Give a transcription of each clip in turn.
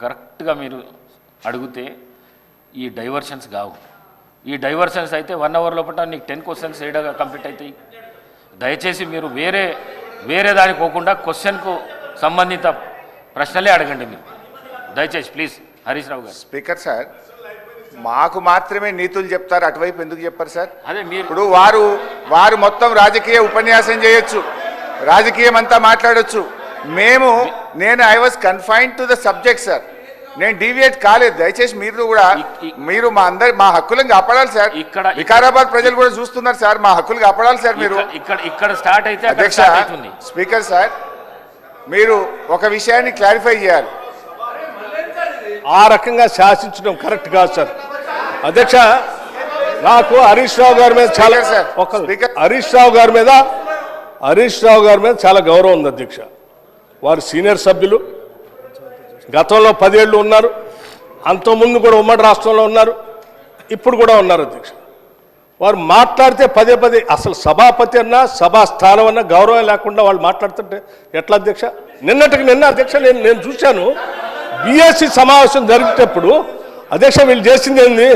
కరెక్ట్గా మీరు అడిగితే ఈ డైవర్షన్స్ కావు. ఈ డైవర్షన్స్ అయితే వన్ అవర్ లోపల నీకు టెన్ క్వశ్చన్స్ ఏడగా కంప్లీట్ అవుతాయి దయచేసి మీరు వేరే వేరే దానికి పోకుండా క్వశ్చన్కు సంబంధిత ప్రశ్నలే అడగండి మీరు. దయచేసి ప్లీజ్ హరీష్ రావు గారు. స్పీకర్ సార్ మాకు మాత్రమే నీతులు చెప్తారు అటువైపు ఎందుకు చెప్పారు సార్? అదే మీరు ఇప్పుడు వారు వారు మొత్తం రాజకీయ ఉపన్యాసం చేయొచ్చు రాజకీయం అంతా మాట్లాడొచ్చు. మేము నేను I was confine to the subject sir నేను డీవియేట్ కాలేదు. దయచేసి మీరు కూడా మీరు మా అందరి మా హక్కులను కాపాడాలి సార్ ఇక్కడ- వికారాబాద్ ప్రజలు కూడా చూస్తున్నారు సార్ మా హక్కులు కాపాడాలి సార్ మీరు. ఇక్కడ- ఇక్కడ స్టార్ట్ అయితే అధ్యక్ష స్పీకర్ సార్ మీరు ఒక విషయాన్ని క్లారిఫై చేయాలి. ఆ రకంగా శాసించడం కరెక్ట్ కాదు సార్ అధ్యక్ష నాకు హరీష్ రావు గారి మీద చాలా సార్. హరీష్ రావు గారి మీద హరీష్ రావు గారి మీద చాలా గౌరవం ఉంది అధ్యక్ష. వారు సీనియర్ సభ్యులు. గతంలో పదేళ్ళు ఉన్నారు. అంతకుముందు కూడా ఉమ్మడి రాష్ట్రంలో ఉన్నారు. ఇప్పుడు కూడా ఉన్నారు అధ్యక్ష. వారు మాట్లాడితే పదే పదే అసలు సభాపతి అన్నా సభా స్థానం అన్నా గౌరవం లేకుండా వాళ్ళు మాట్లాడుతుంటే ఎట్లా అధ్యక్ష? నిన్నటికి నిన్న అధ్యక్ష నేను నేను చూశాను. బీఎస్సీ సమావేశం జరిగేటప్పుడు అధ్యక్ష వీళ్ళు చేసింది ఏంది?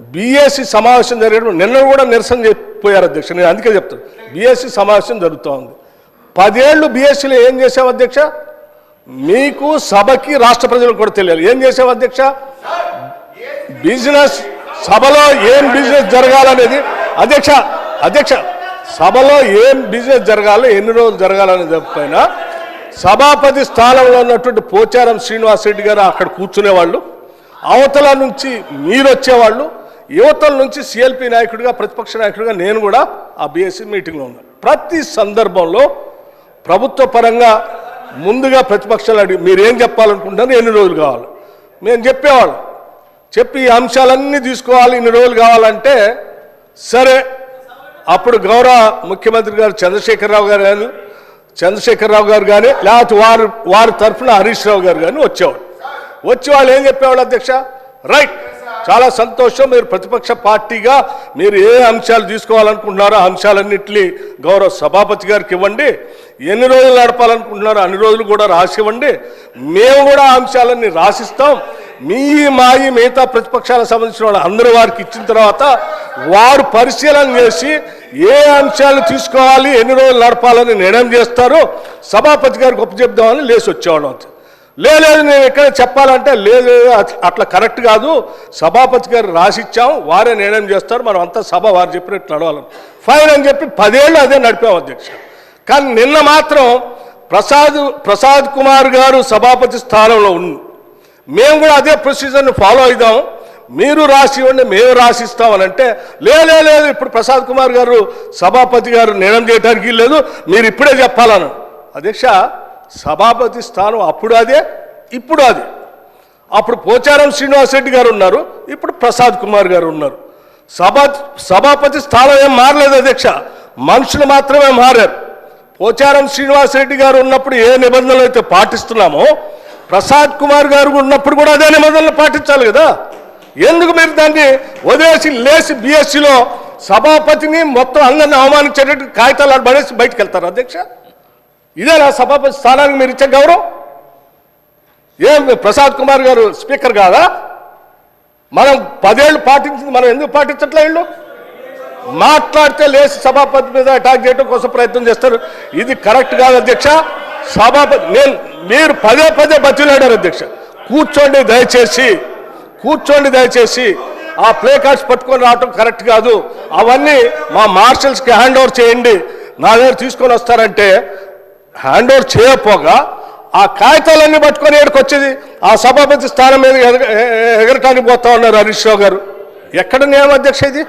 బీఎస్సీ సమావేశం జరిగేటప్పుడు నిన్న కూడా నిరసన చెప్పిపోయారు అధ్యక్ష. నేను అందుకే చెప్తాను బీఎస్సీ సమావేశం జరుగుతూ ఉంది. పదేళ్ళు బీఎస్సీలో ఏం చేసావు అధ్యక్ష? మీకు సభకి రాష్ట్ర ప్రజలకు కూడా తెలియాలి. ఏం చేసావు అధ్యక్ష? బిజినెస్ సభలో ఏం బిజినెస్ జరగాలనేది అధ్యక్ష అధ్యక్ష సభలో ఏం బిజినెస్ జరగాలో ఎన్ని రోజులు జరగాలనే పైన సభాపతి స్థానంలో ఉన్నటువంటి పోచారం శ్రీనివాస్ రెడ్డి గారు అక్కడ కూర్చునేవాళ్ళు. అవతల నుంచి మీరు వచ్చేవాళ్ళు. యువతల నుంచి సిఎల్పి నాయకుడిగా ప్రతిపక్ష నాయకుడిగా నేను కూడా ఆ బీఎస్సీ మీటింగ్లో ఉన్నాను. ప్రతి సందర్భంలో ప్రభుత్వ పరంగా ముందుగా ప్రతిపక్షాలు అడిగి మీరు ఏం చెప్పాలనుకుంటున్నారు? ఎన్ని రోజులు కావాలి? మేము చెప్పేవాళ్ళం. చెప్పి ఈ అంశాలన్నీ తీసుకోవాలి ఇన్ని రోజులు కావాలంటే సరే. అప్పుడు గౌరవ ముఖ్యమంత్రి గారు చంద్రశేఖరరావు గారు కానీ చంద్రశేఖరరావు గారు కానీ లేకపోతే వారు వారి తరఫున హరీష్ రావు గారు కానీ వచ్చేవాడు వచ్చి వాళ్ళు ఏం చెప్పేవాళ్ళు అధ్యక్ష? రైట్. చాలా సంతోషం. మీరు ప్రతిపక్ష పార్టీగా మీరు ఏ అంశాలు తీసుకోవాలనుకుంటున్నారో అంశాలన్నింటినీ గౌరవ సభాపతి గారికి ఇవ్వండి. ఎన్ని రోజులు నడపాలనుకుంటున్నారో అన్ని రోజులు కూడా రాసివ్వండి మేము కూడా అంశాలన్నీ రాసిస్తాం. మీ మాయి మిగతా ప్రతిపక్షాలకు సంబంధించిన వాళ్ళు అందరూ వారికి ఇచ్చిన తర్వాత వారు పరిశీలన చేసి ఏ అంశాలు తీసుకోవాలి ఎన్ని రోజులు నడపాలని నిర్ణయం చేస్తారో సభాపతి గారికి ఒప్పు చెప్దామని లేచి వచ్చేవాళ్ళం లేదు నేను ఎక్కడ చెప్పాలంటే లేదు అట్లా కరెక్ట్ కాదు. సభాపతి గారు రాసిచ్చాం వారే నిర్ణయం చేస్తారు. మనం అంతా సభ వారు చెప్పినట్టు నడవాలని ఫైన్ అని చెప్పి పదేళ్ళు అదే నడిపాం అధ్యక్ష. కానీ నిన్న మాత్రం ప్రసాద్ ప్రసాద్ కుమార్ గారు సభాపతి స్థానంలో ఉన్న మేము కూడా అదే ప్రొసీజర్ని ఫాలో అవుదాం మీరు రాసి ఇవ్వండి మేము రాసిస్తామని అంటే లే లే, లేదు ఇప్పుడు ప్రసాద్ కుమార్ గారు సభాపతి గారు నిర్ణయం చేయడానికి లేదు. మీరు ఇప్పుడే చెప్పాలను. అధ్యక్ష సభాపతి స్థానం అప్పుడు అదే ఇప్పుడు అదే. అప్పుడు పోచారం శ్రీనివాసరెడ్డి గారు ఉన్నారు ఇప్పుడు ప్రసాద్ కుమార్ గారు ఉన్నారు. సభా సభాపతి స్థానం ఏం మారలేదు అధ్యక్ష. మనుషులు మాత్రమే మారారు. పోచారం శ్రీనివాసరెడ్డి గారు ఉన్నప్పుడు ఏ నిబంధనలు అయితే పాటిస్తున్నామో ప్రసాద్ కుమార్ గారు ఉన్నప్పుడు కూడా అదే నిబంధనలు పాటించాలి కదా. ఎందుకు మీరు దాన్ని వదిలేసి లేచి బీఎస్సీలో సభాపతిని మొత్తం అందరిని అవమానించేటట్టు కాగితాలు పడేసి బయటకు వెళ్తారు అధ్యక్ష? ఇదేనా సభాపతి స్థానానికి మీరు ఇచ్చే గౌరవం? ఏం ప్రసాద్ కుమార్ గారు స్పీకర్ కాదా? మనం పదేళ్ళు పాటించింది మనం ఎందుకు పాటించట్లే వీళ్ళు? మాట్లాడితే లేచి సభాపతి మీద అటాక్ చేయడం కోసం ప్రయత్నం చేస్తారు. ఇది కరెక్ట్ కాదు అధ్యక్ష. సభాపతి నేను మీరు పదే పదే బతిలాడారు అధ్యక్ష. కూర్చోండి దయచేసి కూర్చోండి దయచేసి. ఆ ప్లే కార్డ్స్ పట్టుకొని రావటం కరెక్ట్ కాదు. అవన్నీ మా మార్షల్స్కి హ్యాండ్ ఓవర్ చేయండి. నా దగ్గర తీసుకొని వస్తారంటే హ్యాండ్ ఓవర్ చేయకపోగా ఆ కాగితాలన్నీ పట్టుకొని ఏడుకు వచ్చేది? ఆ సభాపతి స్థానం మీద ఎగ- ఎగరటానికి పోతా ఉన్నారు హరీష్ రావు గారు. ఎక్కడ నియమ అధ్యక్ష ఇది?